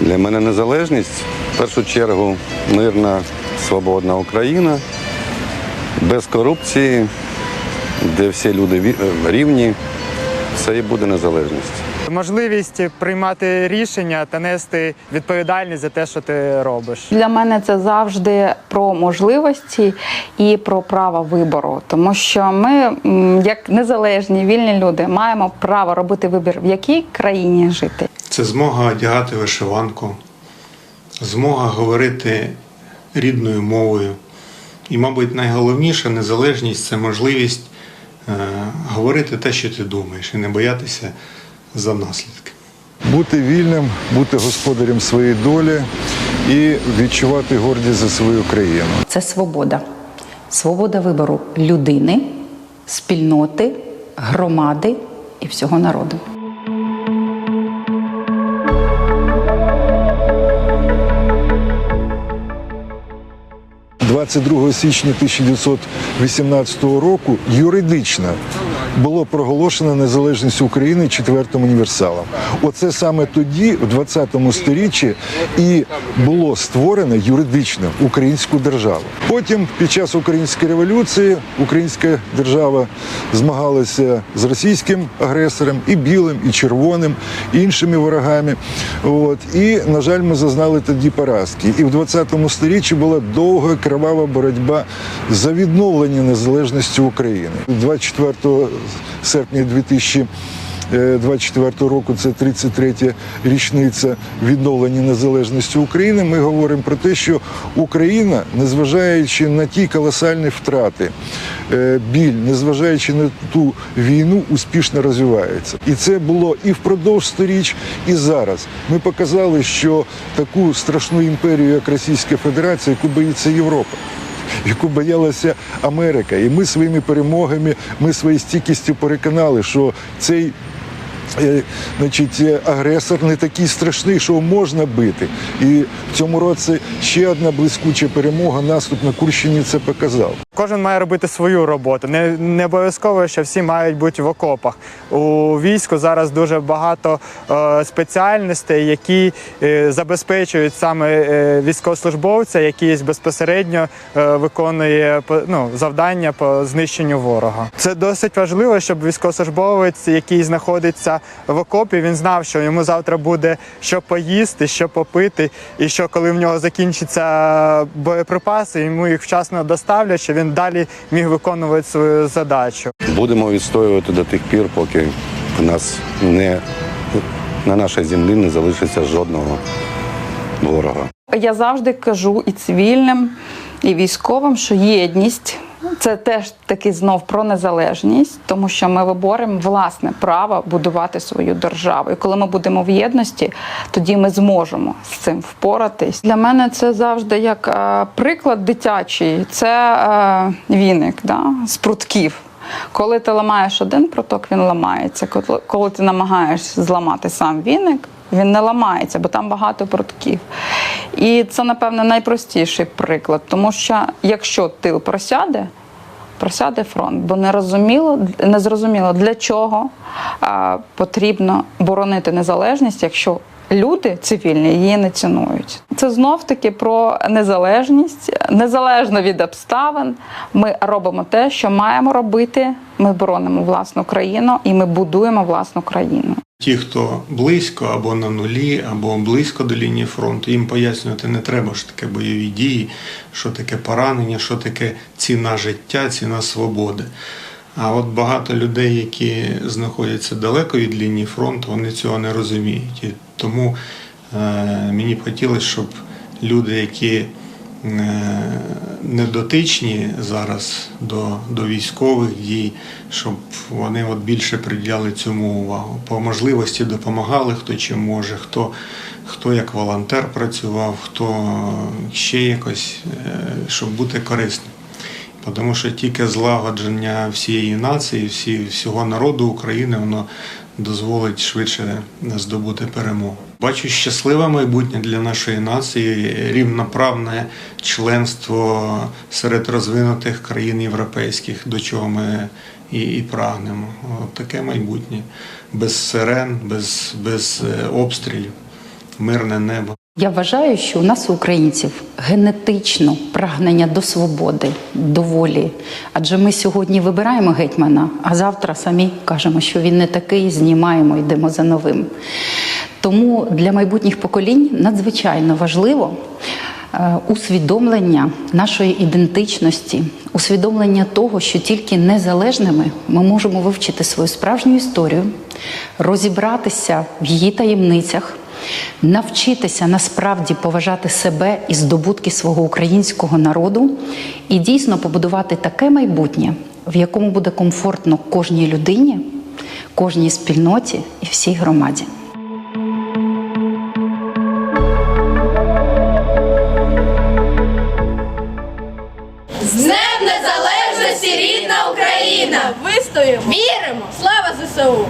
Для мене незалежність в першу чергу мирна, свободна Україна, без корупції, де всі люди рівні. Це і буде незалежність. Можливість приймати рішення та нести відповідальність за те, що ти робиш. Для мене це завжди про можливості і про право вибору, тому що ми, як незалежні вільні люди, маємо право робити вибір, в якій країні жити. Це змога одягати вишиванку, змога говорити рідною мовою. І, мабуть, найголовніша незалежність це можливість говорити те, що ти думаєш, і не боятися за наслідки. бути вільним, бути господарем своєї долі і відчувати гордість за свою країну. це свобода. Свобода вибору людини, спільноти, громади і всього народу. 22 січня 1918 року юридично було проголошено незалежність України четвертим універсалом. Оце саме тоді, в 20 сторіччі, і було створено юридично українську державу. Потім, під час української революції, українська держава змагалася з російським агресором, і білим, і червоним, і іншими ворогами. От і на жаль, ми зазнали тоді поразки. І в 20 сторіччі була довга кривава боротьба за відновлення незалежності України. 24 серпня 2024 року це 33-я річниця відновлення незалежності України. Ми говоримо про те, що Україна, незважаючи на ті колосальні втрати, е, біль, незважаючи на ту війну, успішно розвивається. І це було і впродовж сторіч, і зараз. Ми показали, що таку страшну імперію, як Російська Федерація, яку боїться Європа яку боялася Америка. І ми своїми перемогами, ми своєю стійкістю переконали, що цей е, Значить, е, агресор не такий страшний, що можна бити. І в цьому році ще одна блискуча перемога. Наступ на Курщині це показав. Кожен має робити свою роботу. Не, не обов'язково, що всі мають бути в окопах. У війську зараз дуже багато е, спеціальностей, які е, забезпечують саме е, військовослужбовця, який безпосередньо е, виконує ну, завдання по знищенню ворога. Це досить важливо, щоб військовослужбовець, який знаходиться в окопі, він знав, що йому завтра буде що поїсти, що попити, і що коли в нього закінчаться боєприпаси, йому їх вчасно доставлять, що він далі міг виконувати свою задачу. Будемо відстоювати до тих пір, поки в нас не на нашій землі не залишиться жодного ворога. Я завжди кажу і цивільним, і військовим, що єдність це теж таки знов про незалежність, тому що ми виборемо власне право будувати свою державу. І коли ми будемо в єдності, тоді ми зможемо з цим впоратись. Для мене це завжди як е, приклад дитячий. Це е, віник да, з прутків. Коли ти ламаєш один пруток, він ламається. Коли ти намагаєшся зламати сам віник, він не ламається, бо там багато прутків. І це, напевно, найпростіший приклад, тому що якщо тил просяде, просяде фронт, бо не розуміло, не зрозуміло, для чого а, потрібно боронити незалежність, якщо люди цивільні її не цінують. Це знов таки про незалежність, незалежно від обставин. Ми робимо те, що маємо робити. Ми боронимо власну країну і ми будуємо власну країну. Ті, хто близько або на нулі, або близько до лінії фронту, їм пояснювати не треба, що таке бойові дії, що таке поранення, що таке ціна життя, ціна свободи. А от багато людей, які знаходяться далеко від лінії фронту, вони цього не розуміють. І тому е, мені б хотілося, щоб люди, які е, не дотичні зараз до, до військових дій, щоб вони от більше приділяли цьому увагу. По можливості допомагали, хто чим може, хто, хто як волонтер працював, хто ще якось, е, щоб бути корисним. Тому що тільки злагодження всієї нації, всі, всього народу України, воно дозволить швидше здобути перемогу. Бачу щасливе майбутнє для нашої нації, рівноправне членство серед розвинутих країн європейських, до чого ми і, і прагнемо. От таке майбутнє без сирен, без, без е, обстрілів. мирне небо. Я вважаю, що у нас у українців генетично прагнення до свободи, до волі. Адже ми сьогодні вибираємо гетьмана, а завтра самі кажемо, що він не такий, знімаємо, йдемо за новим. Тому для майбутніх поколінь надзвичайно важливо е, усвідомлення нашої ідентичності, усвідомлення того, що тільки незалежними ми можемо вивчити свою справжню історію, розібратися в її таємницях, навчитися насправді поважати себе і здобутки свого українського народу, і дійсно побудувати таке майбутнє, в якому буде комфортно кожній людині, кожній спільноті і всій громаді. Україна! Вистоїмо! Віримо! Слава ЗСУ!